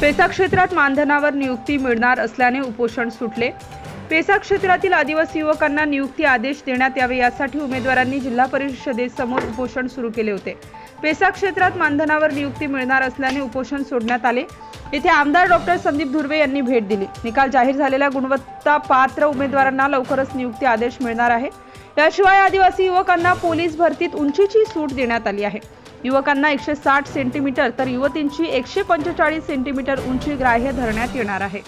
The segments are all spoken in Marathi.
पेसा क्षेत्रात मानधनावर नियुक्ती मिळणार असल्याने उपोषण सुटले. पेसा क्षेत्रातील आदिवासी युवकांना नियुक्ती आदेश देण्यात यावे यासाठी उमेदवारांनी जिल्हा परिषदेसमोर उपोषण सुरू केले होते. पेसा क्षेत्रात मानधनावर नियुक्ती मिळणार असल्याने उपोषण सोडण्यात आले. येथे आमदार डॉक्टर संदीप धुर्वे यांनी भेट दिली. निकाल जाहीर झालेल्या गुणवत्ता पात्र उमेदवारांना लवकरच नियुक्ती आदेश मिळणार आहे. याशिवाय आदिवासी युवकांना पोलीस भरतीत उंचीची सूट देण्यात आली आहे. युवकांना एकशे साठ सेंटीमीटर तर युवतींची एकशे पंचेचाळीस सेंटीमीटर उंची ग्राह्य धरण्यात येणार आहे.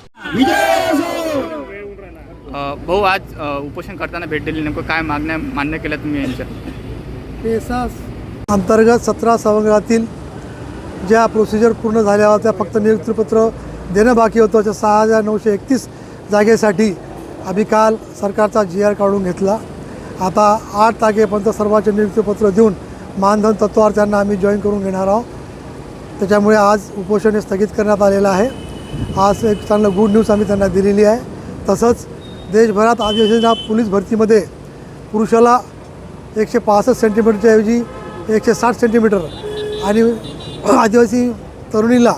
अ, भाऊ आज उपोषण करताना भेट दिली. नेमकं काय मागण्या मान्य केल्या तुम्ही यांच्या? अंतर्गत सतरा सभागृहातील ज्या प्रोसिजर पूर्ण झाल्या होत्या फक्त नियुक्तीपत्र देणं बाकी होतं. त्या सहा हजार नऊशे एकतीस जागेसाठी आम्ही काल सरकारचा जी आर काढून घेतला. आता आठ तारखेपर्यंत सर्वांचे नियुक्तीपत्र देऊन मानधन तत्वावर त्यांना आम्ही जॉईन करून घेणार आहोत. त्याच्यामुळे आज उपोषण हे स्थगित करण्यात आलेलं आहे. आज एक चांगलं गुड न्यूज आम्ही त्यांना दिलेली आहे. तसंच देशभरात आदिवासींच्या पोलीस भरतीमध्ये पुरुषाला एकशे पासष्ट सेंटीमीटरच्या ऐवजी एकशे साठ सेंटीमीटर आणि आदिवासी तरुणीला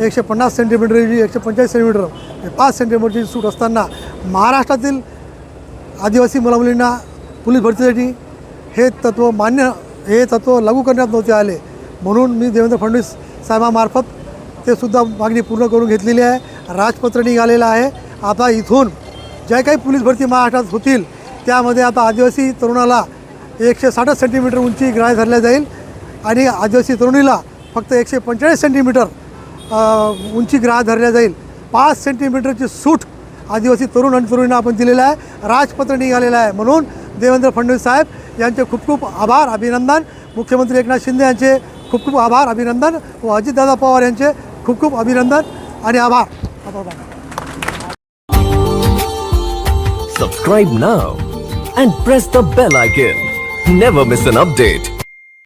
एकशे पन्नास सेंटीमीटर ऐवजी एकशे पंचेचाळीस सेंटीमीटर पाच सेंटीमीटरची सूट असताना महाराष्ट्रातील आदिवासी मुलामुलींना पोलीस भरतीसाठी हे तत्त्व मान्य हे तत्त्व लागू करण्यात नव्हते आले. म्हणून मी देवेंद्र फडणवीस साहेबामार्फत ते सुद्धा मागणी पूर्ण करून घेतलेली आहे. राजपत्र निघालेलं आहे. आता इथून ज्या काही पोलीस भरती महाराष्ट्रात होतील त्यामध्ये आता आदिवासी तरुणाला एकशे साठच सेंटीमीटर उंची ग्राह्य धरल्या जाईल आणि आदिवासी तरुणीला फक्त एकशे पंचेचाळीस सेंटीमीटर उंची ग्राह्य धरल्या जाईल. पाच सेंटीमीटरची सूट आदिवासी तरुण आणि तरुणींना आपण दिलेलं आहे. राजपत्र निघालेलं आहे. म्हणून देवेंद्र फडणवीस साहेब यांचे खूप खूप आभार अभिनंदन. मुख्यमंत्री एकनाथ शिंदे यांचे खूप खूप आभार अभिनंदन. व अजितदादा पवार यांचे खूप खूप अभिनंदन आणि आभार. Subscribe now and press the bell icon never miss an update.